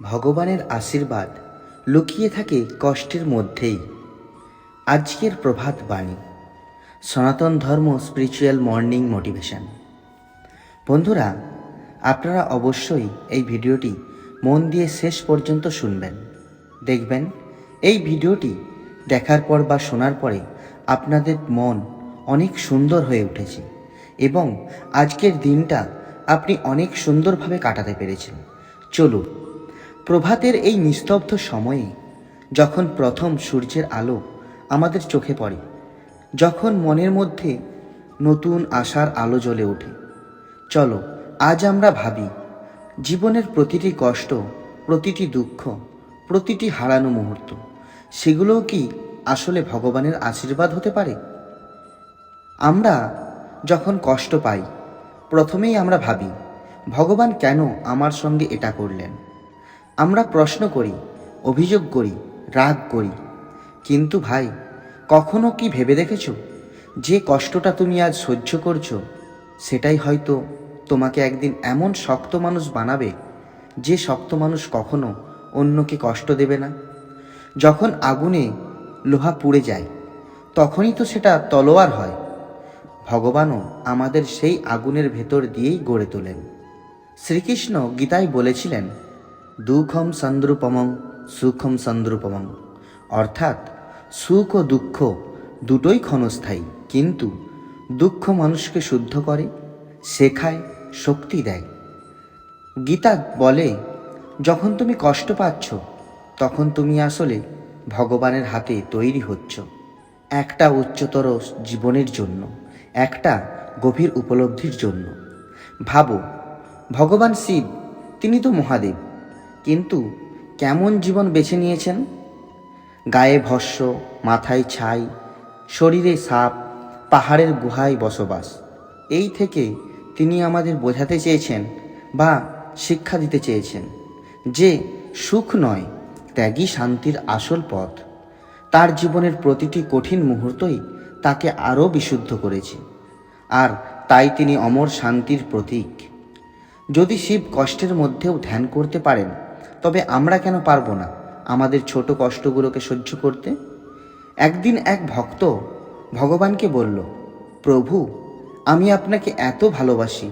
ভগবানের আশীর্বাদ লুকিয়ে থাকে কষ্টের মধ্যেই। আজকের প্রভাত বাণী, সনাতন ধর্ম স্পিরিচুয়াল মর্নিং মোটিভেশন বন্ধুরা, আপনারা অবশ্যই এই ভিডিওটি মন দিয়ে শেষ পর্যন্ত শুনবেন। দেখবেন, এই ভিডিওটি দেখার পর বা শোনার পরে আপনাদের মন অনেক সুন্দর হয়ে উঠেছে এবং আজকের দিনটা আপনি অনেক সুন্দরভাবে কাটাতে পেরেছেন। চলুন প্রভাতের এই নিস্তব্ধ সময়ে, যখন প্রথম সূর্যের আলো আমাদের চোখে পড়ে, যখন মনের মধ্যে নতুন আশার আলো জ্বলে ওঠে, চলো আজ আমরা ভাবি, জীবনের প্রতিটি কষ্ট, প্রতিটি দুঃখ, প্রতিটি হারানো মুহূর্ত, সেগুলোও কি আসলে ভগবানের আশীর্বাদ হতে পারে? আমরা যখন কষ্ট পাই, প্রথমেই আমরা ভাবি, ভগবান কেন আমার সঙ্গে এটা করলেন? আমরা প্রশ্ন করি, অভিযোগ করি, রাগ করি। কিন্তু ভাই, কখনো কি ভেবে দেখেছ? যে কষ্টটা তুমি আজ সহ্য করছ, সেটাই হয়তো তোমাকে একদিন এমন শক্ত মানুষ বানাবে, যে শক্ত মানুষ কখনো অন্যকে কষ্ট দেবে না। যখন আগুনে লোহা পুড়ে যায়, তখনই তো সেটা তলোয়ার হয়। ভগবানও আমাদের সেই আগুনের ভেতর দিয়েই গড়ে তোলেন। শ্রীকৃষ্ণ গীতায় বলেছিলেন দুঃখম সন্দ্রুপমং, সুখম সন্দ্রুপমং। অর্থাৎ সুখ ও দুঃখ দুটোই ক্ষণস্থায়ী, কিন্তু দুঃখ মানুষকে শুদ্ধ করে, শেখায়, শক্তি দেয়। গীতা বলে, যখন তুমি কষ্ট পাচ্ছ, তখন তুমি আসলে ভগবানের হাতে তৈরি হচ্ছ। একটা উচ্চতর জীবনের জন্য, একটা গভীর উপলব্ধির জন্য। ভাবো, ভগবান শিব, তিনি তো মহাদেব। কিন্তু কেমন জীবন বেছে নিয়েছেন? গায়ে ভস্য, মাথায় ছাই, শরীরে সাপ, পাহাড়ের গুহায় বসবাস। এই থেকে তিনি আমাদের বোঝাতে চেয়েছেন বা শিক্ষা দিতে চেয়েছেন যে সুখ নয়, ত্যাগই শান্তির আসল পথ। তার জীবনের প্রতিটি কঠিন মুহূর্তই তাকে আরও বিশুদ্ধ করেছে। আর তাই তিনি অমর শান্তির প্রতীক। যদি শিব কষ্টের মধ্যেও ধ্যান করতে পারেন তবে আমরা কেন পারব না আমাদের ছোট কষ্টগুলোকে সহ্য করতে? একদিন এক ভক্ত ভগবানকে বলল, প্রভু, আমি আপনাকে এত ভালোবাসি,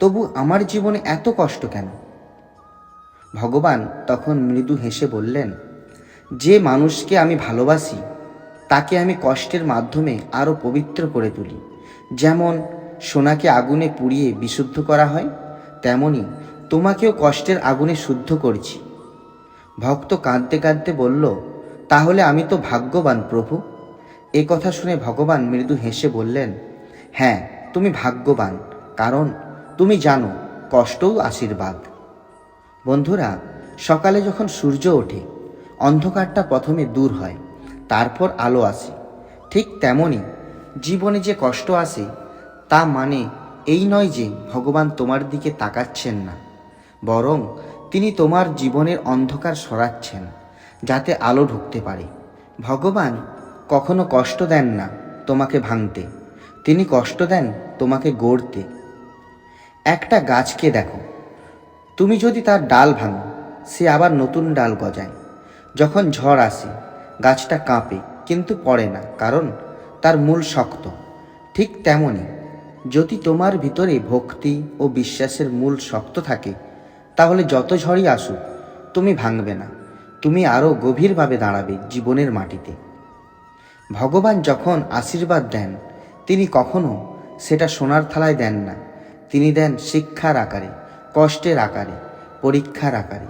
তবু আমার জীবনে এত কষ্ট কেন? ভগবান তখন মৃদু হেসে বললেন, যে মানুষকে আমি ভালোবাসি, তাকে আমি কষ্টের মাধ্যমে আরও পবিত্র করে তুলি। যেমন সোনাকে আগুনে পুড়িয়ে বিশুদ্ধ করা হয়, তেমনি তোমাকেও কষ্টের আগুনে শুদ্ধ করছি। ভক্ত কাঁদতে কাঁদতে বলল, তাহলে আমি তো ভাগ্যবান প্রভু। এ কথা শুনে ভগবান মৃদু হেসে বললেন হ্যাঁ তুমি ভাগ্যবান, কারণ তুমি জানো, কষ্টও আশীর্বাদ। বন্ধুরা, সকালে যখন সূর্য ওঠে, অন্ধকারটা প্রথমে দূর হয়, তারপর আলো আসে। ঠিক তেমনই জীবনে যে কষ্ট আসে, তা মানে এই নয় যে ভগবান তোমার দিকে তাকাচ্ছেন না। বরং তিনি তোমার জীবনের অন্ধকার সরাচ্ছেন, যাতে আলো ঢুকতে পারে। ভগবান কখনো কষ্ট দেন না তোমাকে ভাঙতে, তিনি কষ্ট দেন তোমাকে গড়তে। একটা গাছকে দেখো, তুমি যদি তার ডাল ভাঙো, সে আবার নতুন ডাল গজায়। যখন ঝড় আসে, গাছটা কাঁপে, কিন্তু পড়ে না, কারণ তার মূল শক্ত। ঠিক তেমনই যদি তোমার ভিতরে ভক্তি ও বিশ্বাসের মূল শক্ত থাকে তাহলে যত ঝড়ই আসুক, তুমি ভাঙবে না। তুমি আরও গভীরভাবে দাঁড়াবে জীবনের মাটিতে। ভগবান যখন আশীর্বাদ দেন, তিনি কখনো সেটা সোনার থালায় দেন না। তিনি দেন শিক্ষার আকারে, কষ্টের আকারে, পরীক্ষার আকারে।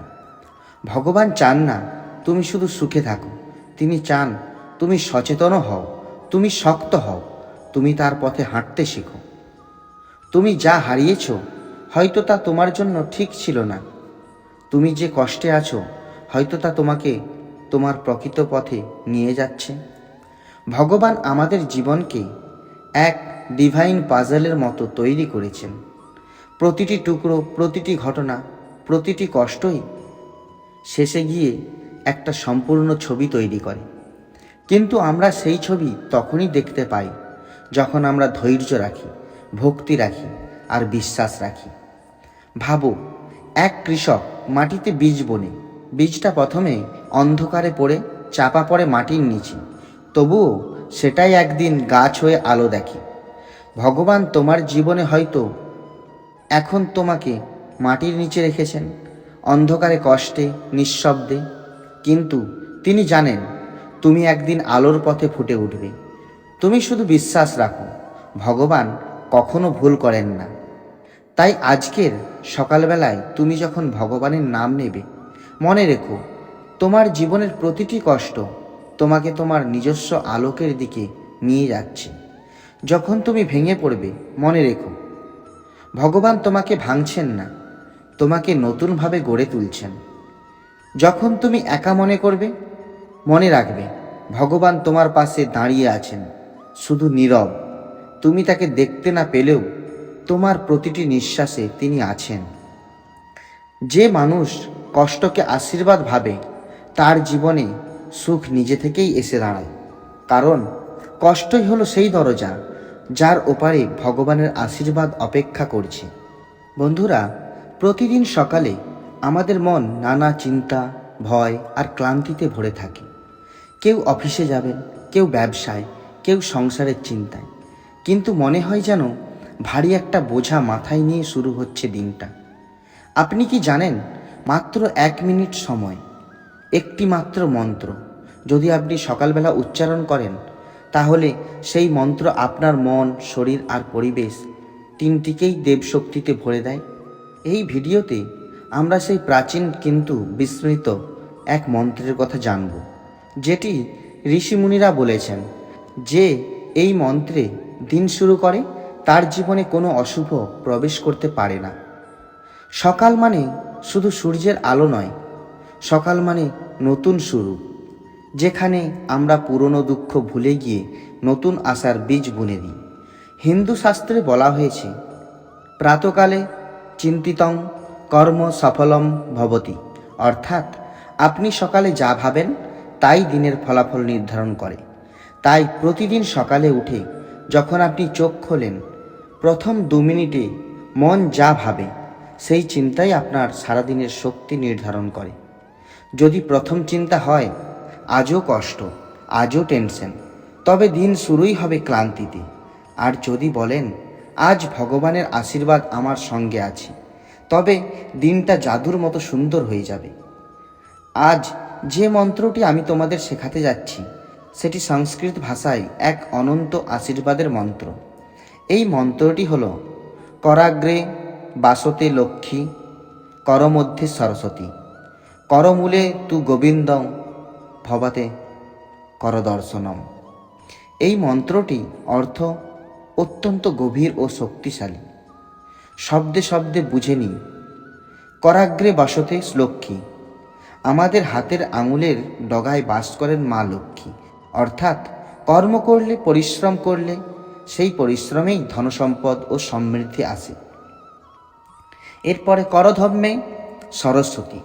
ভগবান চান না তুমি শুধু সুখে থাকো। তিনি চান তুমি সচেতন হও, তুমি শক্ত হও, তুমি তার পথে হাঁটতে শেখো। তুমি যা হারিয়েছ হয়তো তা তোমার জন্য ঠিক ছিল না। তুমি যে কষ্টে আছো, হয়তো তা তোমাকে তোমার প্রকৃত পথে নিয়ে যাচ্ছে। ভগবান আমাদের জীবনকে এক ডিভাইন পাজলের মতো তৈরি করেছেন। প্রতিটি টুকরো, প্রতিটি ঘটনা, প্রতিটি কষ্টই শেষে গিয়ে একটা সম্পূর্ণ ছবি তৈরি করে। কিন্তু আমরা সেই ছবি তখনই দেখতে পাই, যখন আমরা ধৈর্য রাখি, ভক্তি রাখি আর বিশ্বাস রাখি। ভাবো, এক কৃষক মাটিতে বীজ বনে। বীজটা প্রথমে অন্ধকারে পড়ে, চাপা পড়ে মাটির নিচে। তবুও সেটাই একদিন গাছ হয়ে আলো দেখে। ভগবান তোমার জীবনে হয়তো এখন তোমাকে মাটির নিচে রেখেছেন, অন্ধকারে কষ্টে, নিঃশব্দে। কিন্তু তিনি জানেন, তুমি একদিন আলোর পথে ফুটে উঠবে। তুমি শুধু বিশ্বাস রাখো, ভগবান কখনো ভুল করেন না। তাই আজকের সকালবেলায় তুমি যখন ভগবানের নাম নেবে, মনে রেখো, তোমার জীবনের প্রতিটি কষ্ট তোমাকে তোমার নিজস্ব আলোকের দিকে নিয়ে যাচ্ছে। যখন তুমি ভেঙে পড়বে, মনে রেখো, ভগবান তোমাকে ভাঙছেন না, তোমাকে নতুনভাবে গড়ে তুলছেন। যখন তুমি একা মনে করবে, মনে রাখবে, ভগবান তোমার পাশে দাঁড়িয়ে আছেন, শুধু নীরব। তুমি তাকে দেখতে না পেলেও তোমার প্রতিটি নিঃশ্বাসে তিনি আছেন। যে মানুষ কষ্টকে আশীর্বাদ ভাবে, তার জীবনে সুখ নিজে থেকেই এসে দাঁড়ায়। কারণ কষ্টই হলো সেই দরজা, যার ওপারে ভগবানের আশীর্বাদ অপেক্ষা করছে। বন্ধুরা, প্রতিদিন সকালে আমাদের মন নানা চিন্তা, ভয় আর ক্লান্তিতে ভরে থাকে। কেউ অফিসে যাবেন, কেউ ব্যবসায়, কেউ সংসারের চিন্তায়। কিন্তু মনে হয় যেন ভারী একটা বোঝা মাথায় নিয়ে শুরু হচ্ছে দিনটা। আপনি কি জানেন, মাত্র এক মিনিট সময়, একটি মাত্র মন্ত্র। যদি আপনি সকালবেলা উচ্চারণ করেন, তাহলে সেই মন্ত্র আপনার মন, শরীর আর পরিবেশ তিনটিকেই দেবশক্তিতে ভরে দেয়। এই ভিডিওতে আমরা সেই প্রাচীন কিন্তু বিস্মৃত এক মন্ত্রের কথা জানব, যেটি ঋষিমুনিরা বলেছেন যে এই মন্ত্রে দিন শুরু করে তার জীবনে কোনো অশুভ প্রবেশ করতে পারে না। সকাল মানে শুধু সূর্যের আলো নয়, সকাল মানে নতুন শুরু, যেখানে আমরা পুরনো দুঃখ ভুলে গিয়ে নতুন আশার বীজ বুনে দিই। হিন্দু শাস্ত্রে বলা হয়েছে, প্রাতকালে চিন্তিতং কর্ম সফলম ভবতি, অর্থাৎ আপনি সকালে যা ভাবেন তাই দিনের ফলাফল নির্ধারণ করে। তাই প্রতিদিন সকালে উঠে যখন আপনি চোখ খোলেন প্রথম দু মিনিটে মন যা ভাবে, সেই চিন্তাই আপনার সারাদিনের শক্তি নির্ধারণ করে। যদি প্রথম চিন্তা হয়, আজও কষ্ট, আজও টেনশন, তবে দিন শুরুই হবে ক্লান্তিতে। আর যদি বলেন, আজ ভগবানের আশীর্বাদ আমার সঙ্গে আছে, তবে দিনটা জাদুর মতো সুন্দর হয়ে যাবে। আজ যে মন্ত্রটি আমি তোমাদের শেখাতে যাচ্ছি, সেটি সংস্কৃত ভাষায় এক অনন্ত আশীর্বাদের মন্ত্র। মন্ত্রটি হল, করাগ্রে বাসতে লক্ষ্মী, করমধ্যে সরস্বতী। করমূলে তু গোবিন্দম ভবাতে করদর্শনম এই মন্ত্রটি অর্থ অত্যন্ত গভীর ও শক্তিশালী। শব্দে শব্দে বুঝে নিই করাগ্রে বাসতে লক্ষ্মী, আমাদের হাতের আঙুলের ডগায় বাস করেন মা লক্ষ্মী। অর্থাৎ কর্ম করলে, পরিশ্রম করলে সেই পরিশ্রমেই ধনসম্পদ ও সমৃদ্ধি আসে এরপরে করধর্মে সরস্বতী।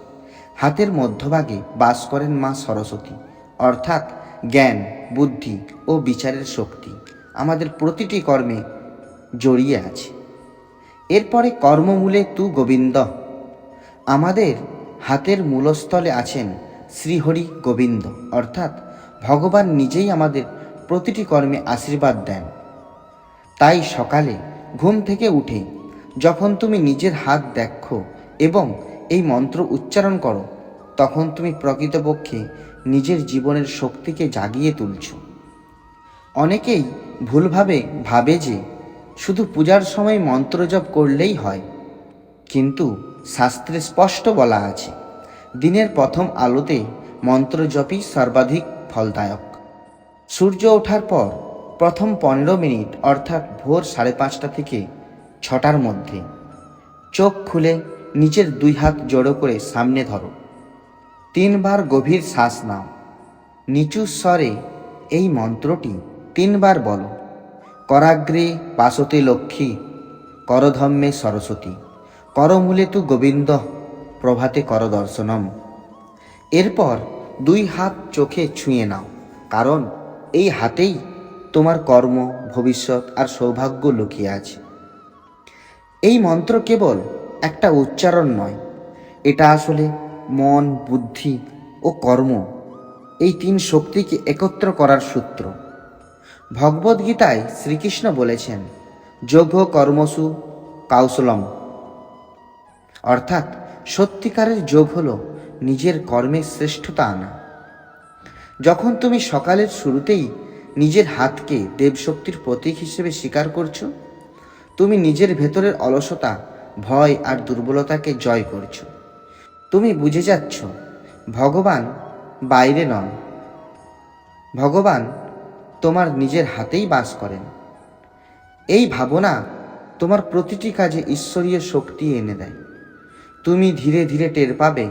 হাতের মধ্যভাগে বাস করেন মা সরস্বতী। অর্থাৎ জ্ঞান, বুদ্ধি ও বিচারের শক্তি আমাদের প্রতিটি কর্মে জড়িয়ে আছে। এরপরে কর্মমূলে তু গোবিন্দ। আমাদের হাতের মূলস্থলে আছেন শ্রীহরি গোবিন্দ। অর্থাৎ ভগবান নিজেই আমাদের প্রতিটি কর্মে আশীর্বাদ দেন। তাই সকালে ঘুম থেকে উঠে যখন তুমি নিজের হাত দেখো এবং এই মন্ত্র উচ্চারণ করো, তখন তুমি প্রকৃতপক্ষে নিজের জীবনের শক্তিকে জাগিয়ে তুলছ। অনেকেই ভুলভাবে ভাবে যে শুধু পূজার সময় মন্ত্র জপ করলেই হয়, কিন্তু শাস্ত্রে স্পষ্ট বলা আছে, দিনের প্রথম আলোতে মন্ত্র জপই সর্বাধিক ফলদায়ক। সূর্য ওঠার পর প্রথম পনেরো মিনিট, অর্থাৎ ভোর সাড়ে পাঁচটা থেকে ছটার মধ্যে। চোখ খুলে নিচের দুই হাত জড়ো করে সামনে ধরো। তিনবার গভীর শ্বাস নাও। নিচু স্বরে এই মন্ত্রটি তিনবার বলো। করাগ্রে পাশতে লক্ষ্মী, করধম্মে সরস্বতী, করমূলে তু গোবিন্দ, প্রভাতে করদর্শনম। এরপর দুই হাত চোখে ছুঁয়ে নাও, কারণ এই হাতেই তোমার কর্ম, ভবিষ্যৎ আর সৌভাগ্য লুকিয়ে আছে। এই মন্ত্র কেবল একটা উচ্চারণ নয়, এটা আসলে মন, বুদ্ধি ও কর্ম। এই তিন শক্তিকে একত্র করার সূত্র। ভগবদ্গীতায় শ্রীকৃষ্ণ বলেছেন যোগ কর্মসু কাউসলম। অর্থাৎ সত্যিকারের যোগ হলো নিজের কর্মের শ্রেষ্ঠতা আনা। যখন তুমি সকালের শুরুতেই নিজের হাতকে দেবশক্তির প্রতীক হিসেবে স্বীকার করছ? তুমি নিজের ভেতরের অলসতা, ভয় আর দুর্বলতাকে জয় করছ। তুমি বুঝে যাচ্ছ, ভগবান বাইরে নন। ভগবান তোমার নিজের হাতেই বাস করেন। এই ভাবনা তোমার প্রতিটি কাজে ঈশ্বরীয় শক্তি এনে দেয়। তুমি ধীরে ধীরে টের পাবে,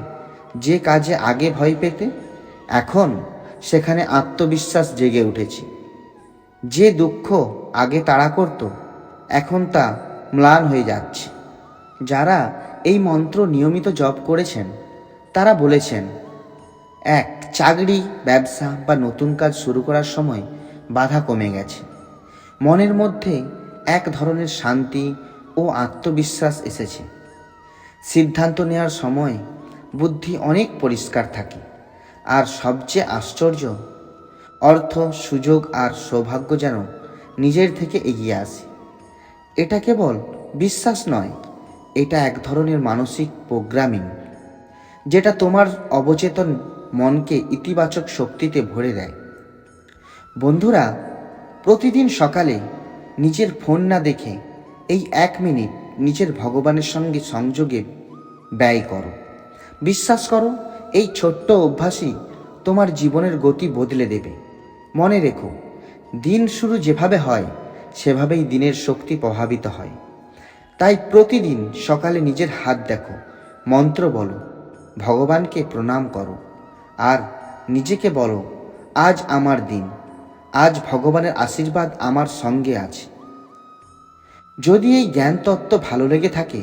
যে কাজে আগে ভয় পেতে, এখন সেখানে আত্মবিশ্বাস জেগে উঠেছে। যে দুঃখ আগে তাড়া করত, এখন তা ম্লান হয়ে যাচ্ছে। যারা এই মন্ত্র নিয়মিত জপ করেছেন, তারা বলেছেন, এক, চাকরি, ব্যবসা বা নতুন কাজ শুরু করার সময় বাধা কমে গেছে। মনের মধ্যে এক ধরনের শান্তি ও আত্মবিশ্বাস এসেছে। সিদ্ধান্ত নেওয়ার সময় বুদ্ধি অনেক পরিষ্কার থাকে, আর সবচেয়ে আশ্চর্য অর্থ, সুযোগ আর সৌভাগ্য যেন নিজের থেকে এগিয়ে আসে। এটা কেবল বিশ্বাস নয়, এটা এক ধরনের মানসিক প্রোগ্রামিং, যেটা তোমার অবচেতন মনকে ইতিবাচক শক্তিতে ভরে দেয়। বন্ধুরা, প্রতিদিন সকালে নিজের ফোন না দেখে এই এক মিনিট নিজের ভগবানের সঙ্গে সংযোগে ব্যয় করো। বিশ্বাস করো, এই ছোট্ট অভ্যাসই তোমার জীবনের গতি বদলে দেবে। মনে রেখো, দিন শুরু যেভাবে হয়, সেভাবেই দিনের শক্তি প্রভাবিত হয়। তাই প্রতিদিন সকালে নিজের হাত দেখো, মন্ত্র বলো, ভগবানকে প্রণাম করো, আর নিজেকে বলো, আজ আমার দিন, আজ ভগবানের আশীর্বাদ আমার সঙ্গে আছে। যদি এই জ্ঞান তত্ত্ব ভালো লেগে থাকে,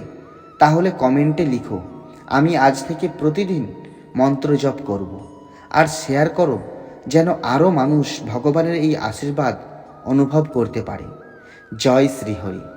তাহলে কমেন্টে লিখো, আমি আজ থেকে প্রতিদিন মন্ত্র জপ করব, আর শেয়ার করো যেন আরও মানুষ ভগবানের এই আশীর্বাদ অনুভব করতে পারে। জয় শ্রীহরি।